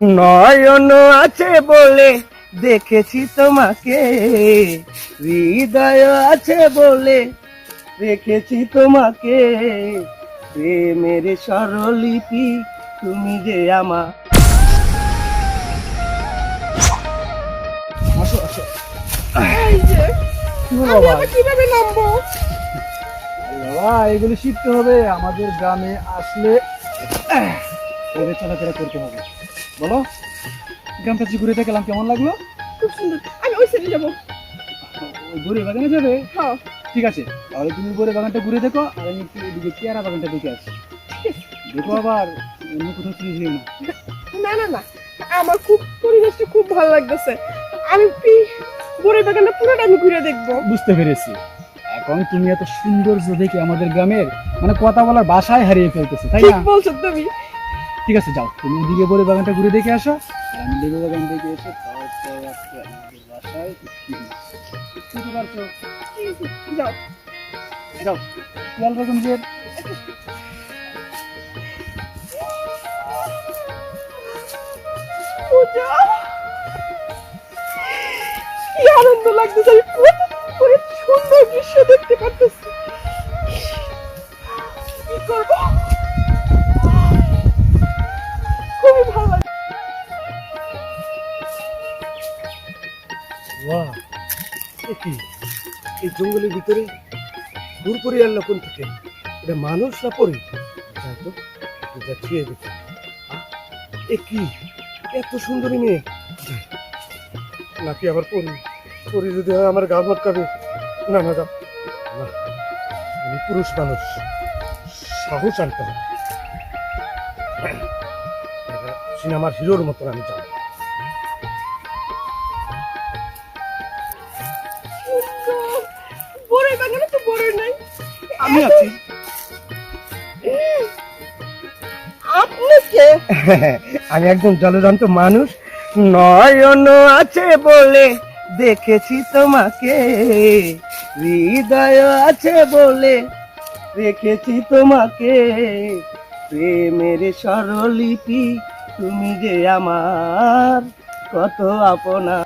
নয়ন আছে বলে দেখেছি তোমাকে। হৃদয় আছে বলে দেখেছি তোমাকে। প্রেমের স্বরলিপি তুমি যে আমার। কীভাবে নামবো? এগুলো শিখতে হবে। আমাদের গ্রামে আসলে চলাফেরা করতে হবে। বলো গ্রামটা যে ঘুরে দেখলাম কেমন লাগল? খুব সুন্দর। আমি ওই সাইডে যাব। ঘুরে বাগানে যাবে? হ্যাঁ। ঠিক আছে তাহলে তুমি ঘুরে বাগানটা ঘুরে দেখো আর আমি একটু এদিকে পেয়ারা বাগানটা দেখে আসি। দেখো আবার অন্য কোথাও যেও না না না না। আমার খুব পরিবেশটা খুব ভালো লাগতেছে। আমি বড় বাগানটা পুরোটা আমি ঘুরে দেখব? বুঝতে পেরেছি। এখন তুমি এত সৌন্দর্য দেখে আমাদের গ্রামের মানে কথা বলার বাসায় হারিয়ে ফেলতেছে তাই ঠিক না বলছো তুমি। ঠিক আছে, যাও। তুমি ওদিকে বলে বাগানটা ঘুরে দেখে আসো। আমি বাগান দেখে যাও। যে আনন্দ লাগতেছে, আমি বাহ। এই জঙ্গলের ভিতরে দূর করে আনলো থেকে। এটা মানুষ না পরি? যাই যা এ কি? এত সুন্দরী মেয়ে। নাকি আবার পরি? পরি যদি হয় আমার গা মটকাবে। না না, যাও। না, আমি পুরুষ মানুষ। সাহস আনতে হবে। সিনেমার হিরোর মতন আমি যাব। আমি আছি। আপনি কে? আমি একজন জলজান্ত মানুষ। নয়ন আছে বলে দেখেছি তোমাকে। হৃদয় আছে বলে দেখেছি তোমাকে। প্রেমের স্বরলিপি তুমি যে আমার কত আপনা।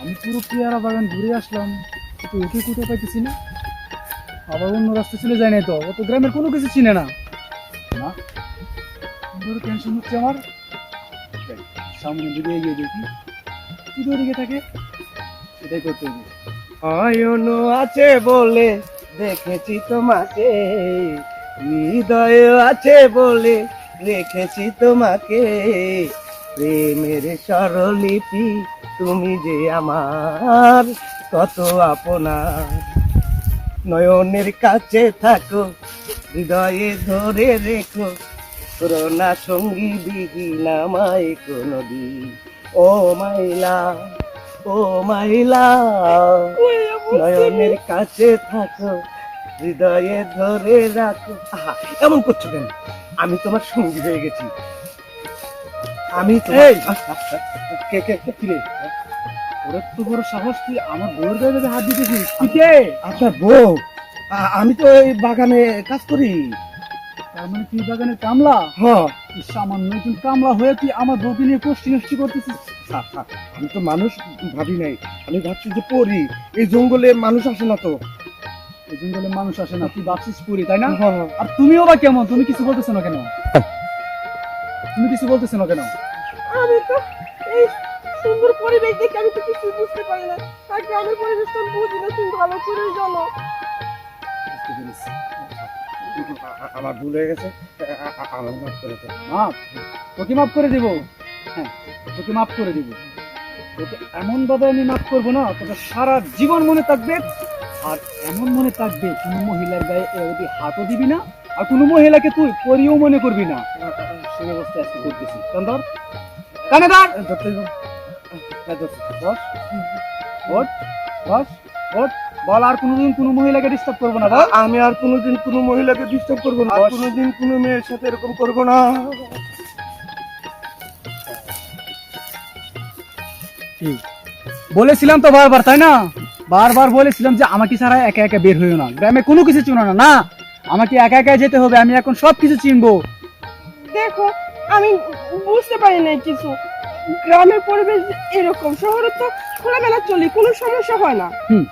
আমি পুরো পেয়ারা বাগান ঘুরে আসলাম। ওকে কোথাও পাইতেছি না। আবার অন্য রাস্তা চলে যায় না তো। ও তো গ্রামের কোনো কিছু চিনে না। বড় টেনশন হচ্ছে আমার। যাই, সামনের দিকে এগিয়ে দেখি। থাকে? সেটাই করতে হবে। অয়ন আছে বলে দেখেছি তোমাকে। হৃদয় আছে বলে রেখেছি তোমাকে। প্রেমের স্বরলিপি তুমি যে আমার কত আপনার? নয়নের কাছে থাকো হৃদয়ে ধরে রেখো। করোনা সঙ্গী বিহীন আমায় কোনদিন। ও মাইলা ও মাইলা নয়নের কাছে থাকো হৃদয়ে ধরে রাখো। আহা এমন করছ কেন? আমি তোমার সঙ্গী হয়ে গেছি। আমি তোমার কে কে কে ফিরে ওরা তো বড় সাহস তুই আমার গায়ে হাত দিতেছিস। তুই কে? আপনার বউ। আ- আমি তো এই বাগানে কাজ করি। তার মানে তুই বাগানের কামলা? হ্যাঁ সামান্য একজন কামলা হয়ে তুই আমার বউকে নিয়ে কষ্টি নষ্টি করতেছিস। আমি তো মানুষ ভাবি নাই। আমি ভাবছি যে পড়ি। এই জঙ্গলে মানুষ আসে না তো। এই জঙ্গলে মানুষ আসে না তুই ভাবছিস পুরি তাই না। আর তুমিও বা কেমন? তুমি কিছু বলতেছো না কেন? তুমি কিছু বলতেছো না কেন? আমি তো এই সুন্দর পরিবেশ দেখে আমি তো কিছু বুঝতে পারি না। আর গ্রামের পরিবেশ তো বুঝি না তুমি ভালো করে জানো। আমার ভুল হয়ে গেছে। আমার মাফ করে দাও। মাপ তোকে মাফ করে দিব? হ্যাঁ তোকে মাফ করে দিব। তোকে এমন ভাবে আমি মাফ করব না তোকে সারা জীবন মনে থাকবে। আর এমন মনে থাকবে কোনো মহিলার গায়ে এভাবে হাতও দিবি না আর কোনো মহিলাকে তুই পরিও মনে করবি না। সেই অবস্থা আজকে করতেছি। চন্দর কানে বস ওঠ বস ওঠ বল আর কোনোদিন কোনো মহিলাকে ডিস্টার্ব করব না বল। আমি আর কোনোদিন কোনো মহিলাকে ডিস্টার্ব করব না আর বস। কোনোদিন কোনো মেয়ের সাথে এরকম করব না। বলেছিলাম তো বারবার তাই না? বারবার বলেছিলাম যে আমাকে ছাড়া একা একা বের হইও না। গ্রামে কোনো কিছু চিনো না না? আমাকে একা একা যেতে হবে আমি এখন সব কিছু চিনবো। দেখো আমি বুঝতে পারি না কিছু। গ্রামের পরিবেশ এরকম। শহরে তো খোলামেলা চলি কোনো সমস্যা হয় না। হুম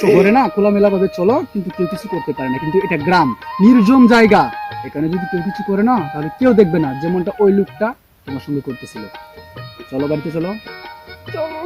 শহরে না খোলামেলা ভাবে চলো কিন্তু কেউ কিছু করতে পারে না। কিন্তু এটা গ্রাম নির্জম জায়গা। এখানে যদি কেউ কিছু করে না তাহলে কেউ দেখবে না যেমনটা ওই লোকটা তোমার সঙ্গে করতেছিল। চলো বাড়িতে চলো। চলো।